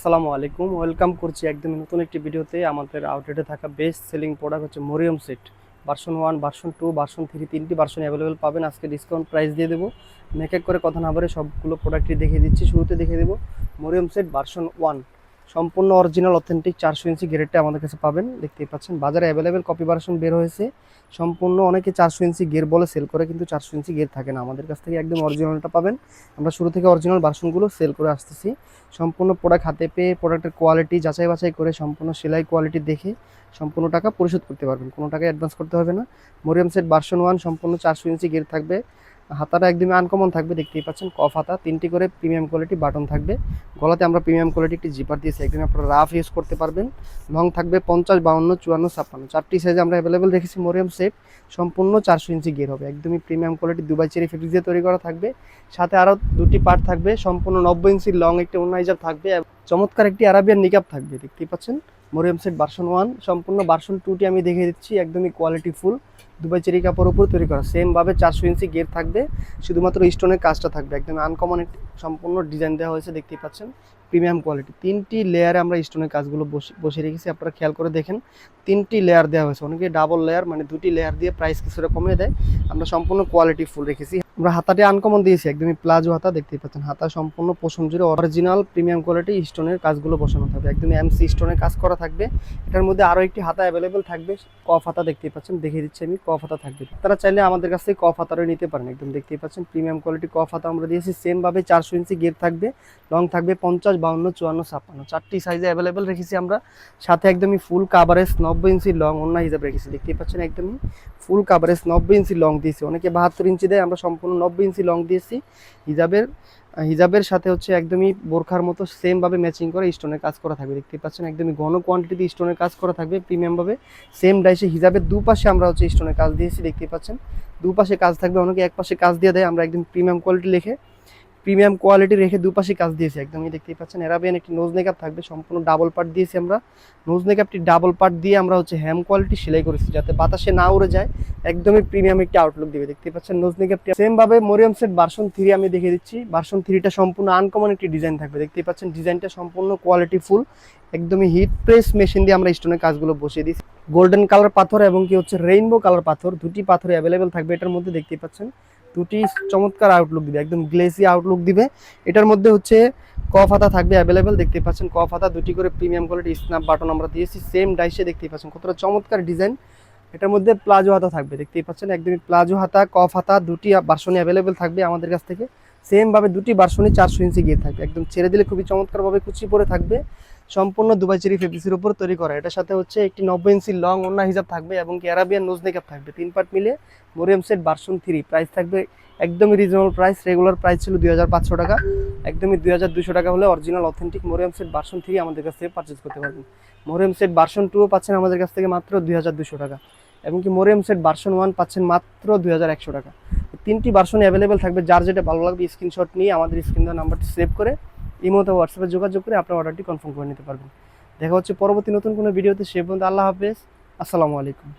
আসসালামু আলাইকুম। ওয়েলকাম করছি একদম নতুন একটি ভিডিওতে। আমাদের আউটলেটে থাকা বেস্ট সেলিং প্রোডাক্ট হচ্ছে Maryam set. Version one version two version three তিনটি ভার্সন অ্যাভেলেবেল পাবেন। আজকে ডিসকাউন্ট প্রাইস দিয়ে দেবো। মেক করে কথা না বলে সবগুলো প্রোডাক্টই দেখিয়ে দিচ্ছি। শুরুতে দেখিয়ে দেবো। মরিয়ম সেট ভার্সন ওয়ান সম্পূর্ণ অরিজিনাল অথেন্টিক চারশো ইঞ্চি গ্রেডটা আমাদের কাছে পাবেন। দেখতেই পাচ্ছেন, বাজারে অ্যাভেলেবেল কপি ভার্সন বের হয়েছে। সম্পূর্ণ অনেকে চারশো ইঞ্চি গের বলে সেল করে, কিন্তু চারশো ইঞ্চি গের থাকে না। আমাদের কাছ থেকে একদম অরিজিনালটা পাবেন। আমরা শুরু থেকে অরিজিনাল ভার্সনগুলো সেল করে আসতেছি। সম্পূর্ণ প্রোডাক্ট হাতে পেয়ে প্রোডাক্টের কোয়ালিটি যাচাই বাছাই করে সম্পূর্ণ সেলাই কোয়ালিটি দেখে সম্পূর্ণ টাকা পরিশোধ করতে পারবেন। কোনো টাকা অ্যাডভান্স করতে হবে না। মরিয়াম সেট ভার্সন ওয়ান সম্পূর্ণ চারশো ইঞ্চি গের থাকবে। হাতাটা একদমই আনকমন থাকবে, দেখতেই পাচ্ছেন, কফ হাতা, তিনটি করে প্রিমিয়াম কোয়ালিটি বাটন থাকবে। গলাতে আমরা প্রিমিয়াম কোয়ালিটি একটি জিপার দিয়েছি, একদমই আপনারা রাফ ইউজ করতে পারবেন। লং থাকবে পঞ্চাশ, বাউন্ন, চুয়ান্ন, ছাপ্পান্ন। চারটি সাইজে আমরা অ্যাভেলেবেল রেখেছি, মরিয়াম সেট। সম্পূর্ণ চারশো ইঞ্চি গিয়ার হবে, একদমই premium quality Dubai cherry fabric দিয়ে তৈরি করা থাকবে। সাথে আরও দুটি পার্ট থাকবে, সম্পূর্ণ নব্বই ইঞ্চি লং একটি অন্য থাকবে। চমৎকার একটি আরাবিয়ান নিকাপ থাকবে, দেখতেই পাচ্ছেন। মরিয়াম সেট ভার্সন ওয়ান সম্পূর্ণ ভার্সন টুটি আমি দেখিয়ে দিচ্ছি, একদমই কোয়ালিটি ফুল দুবাই চেরি কাপড় উপর তৈরি করা। সেমভাবে চারশো ইঞ্চি গের থাকবে, শুধুমাত্র স্টোনের কাজটা থাকবে। একদম আনকমন একটি, সম্পূর্ণ ডিজাইন দেওয়া হয়েছে, দেখতেই পাচ্ছেন। প্রিমিয়াম কোয়ালিটি তিনটি লেয়ারে আমরা স্টোনের কাজগুলো বসে বসে রেখেছি, আপনারা খেয়াল করে দেখেন। তিনটি লেয়ার দেওয়া হয়েছে। অনেকে ডাবল লেয়ার মানে দুটি লেয়ার দিয়ে প্রাইস কিছুটা কমিয়ে দেয়। আমরা সম্পূর্ণ কোয়ালিটি ফুল রেখেছি। আমরা হাতাটি আনকমন দিয়েছি, একদমই প্লাজো হাতা, দেখতেই পাচ্ছেন। হাতা সম্পূর্ণ পোষণ জুড়ে অরিজিনাল প্রিমিয়াম কোয়ালিটি স্টোনের কাজগুলো বসানো থাকবে। একদমই এমসি স্টোনের কাজ করা থাকবে। এটার মধ্যে আরও একটি হাতা অ্যাভেলেবেল থাকবে, কফ হাতা দেখতেই পাচ্ছেন। দেখিয়ে দিচ্ছি আমি, কফ হাতা থাকবে। তারা চাইলে আমাদের কাছ থেকে কফ হাতারও নিতে পারেন। একদম দেখতেই পাচ্ছেন প্রিমিয়াম কোয়ালিটি কফ হাতা আমরা দিয়েছি। সেমভাবে চারশো ইঞ্চি গের থাকবে লং থাকবে পঞ্চাশ, বাউন্ন, চুয়ান্ন, ছাপ্পান্ন। চারটি সাইজে অ্যাভেলেবেল রেখেছি আমরা। সাথে একদমই ফুল কাভারেজ নব্বই ইঞ্চি লং অন্য হিসাবে রেখেছি। দেখতেই পাচ্ছেন, একদমই ফুল কাভারেজ নব্বই ইঞ্চি লং দিয়েছি। অনেকে বাহাত্তর ইঞ্চি দেয়, আমরা সম্পূর্ণ নব্বই ইঞ্চি লং দিয়েছি। হিজাবের হিজাবের সাথে হচ্ছে একদমই বোরখার মতো সেমভাবে ম্যাচিং করে স্টোনের কাজ করা থাকবে। দেখতে পাচ্ছেন একদমই ঘন কোয়ান্টিটিতে স্টোনের কাজ করা থাকবে প্রিমিয়ামভাবে সেম ডাইসে হিজাবের দুপাশে আমরা হচ্ছে স্টোনের কাজ দিয়েছি, দেখতে পাচ্ছেন। দুপাশে কাজ থাকবে, অনেকে এক পাশে কাজ দিয়ে দেয়, আমরা একদম প্রিমিয়াম কোয়ালিটি লিখে। প্রিমিয়াম কোয়ালিটি রেখে দুপাশে কাজ দিয়েছি একদমই দেখতেই পাচ্ছেন। এরাবিয়ান একটি নোজ মেকআপ থাকবে, সম্পূর্ণ ডাবল পার্ট দিয়েছি আমরা। নোজ মেকআপটি ডাবল পার্ট দিয়ে আমরা হচ্ছে হ্যাম কোয়ালিটি সেলাই করেছি, যাতে বাতাসে না উড়ে যায়, একদমই প্রিমিয়াম একটি আউটলুক দিবে। দেখতেই পাচ্ছেন নোজ মেকআপটি সেম ভাবে মরিয়াম সেট ভার্সন থ্রি আমি দেখে দিচ্ছি। ভার্সন থ্রিটা সম্পূর্ণ আনকমন একটি ডিজাইন থাকবে। দেখতেই পাচ্ছেন ডিজাইনটা সম্পূর্ণ কোয়ালিটি ফুল একদমই হিট প্রেস মেশিন দিয়ে আমরা স্টোনের কাজগুলো বসিয়ে দিচ্ছি গোল্ডেন কালার পাথর এবং কি হচ্ছে রেইনবো কালার পাথর, দুটি পাথর অ্যাভেলেবেল থাকবে এটার মধ্যে, দেখতেই পাচ্ছেন। দুটি চমৎকার আউটলুক দিবে, একদম গ্লেসি আউটলুক দিবে। এটার মধ্যে হচ্ছে কফ হাতা থাকবে অ্যাভেলেবেল দেখতেই পাচ্ছেন কফ হাতা দুটি করে প্রিমিয়াম কোয়ালিটি স্ন্যাপ বাটন আমরা দিয়েছি সেম ডাইসে দেখতেই পাচ্ছেন কতটা চমৎকার ডিজাইন এটার মধ্যে প্লাজো হাতা থাকবে, দেখতেই পাচ্ছেন একদমই প্লাজো হাতা কফ হাতা দুটি ভার্সনে অ্যাভেলেবেল থাকবে আমাদের কাছ থেকে। সেমভাবে দুটি ভার্সনই চারশো ইঞ্চি গিয়ে থাকবে, একদম ছেড়ে দিলে খুবই চমৎকারভাবে কুচি পরে থাকবে। সম্পূর্ণ দুবাই চেরি ফেব্রিক্সের উপর তৈরি করা। এটার সাথে হচ্ছে একটি নব্বই ইঞ্চি লং অন্য হিসাব থাকবে এবং কি অ্যারাবিয়ান নোজ মেকআপ থাকবে। তিন পার্ট মিলে Maryam set version three. Price থাকবে একদমই রিজনেবল প্রাইস। রেগুলার প্রাইস ছিল দুই হাজার পাঁচশো টাকা। একদমই দুই হাজার দুশো টাকা হলে original, authentic Maryam set version three আমাদের কাছ থেকে পারচেস করতে পারবেন। মোরিয়াম সেট ভার্সন টুও পাচ্ছেন আমাদের কাছ থেকে মাত্র দুই হাজার দুশো টাকা। এবং কি মোরিয়াম সেট ভার্সন ওয়ান পাচ্ছেন মাত্র দুই হাজার একশো টাকা। তিনটি ভার্সন অ্যাভেলেবেল থাকবে। যার যেটা ভালো লাগবে স্ক্রিনশট নিয়ে আমাদের স্ক্রিন নাম্বারটি সেভ করে ইমোতে হোয়াটসঅ্যাপে যোগাযোগ করে আপনার অর্ডারটি কনফার্ম করে নিতে পারবেন। দেখা হচ্ছে পরবর্তী নতুন কোনো ভিডিওতে সে পর্যন্ত আল্লাহ হাফেজ। আসসালামু আলাইকুম।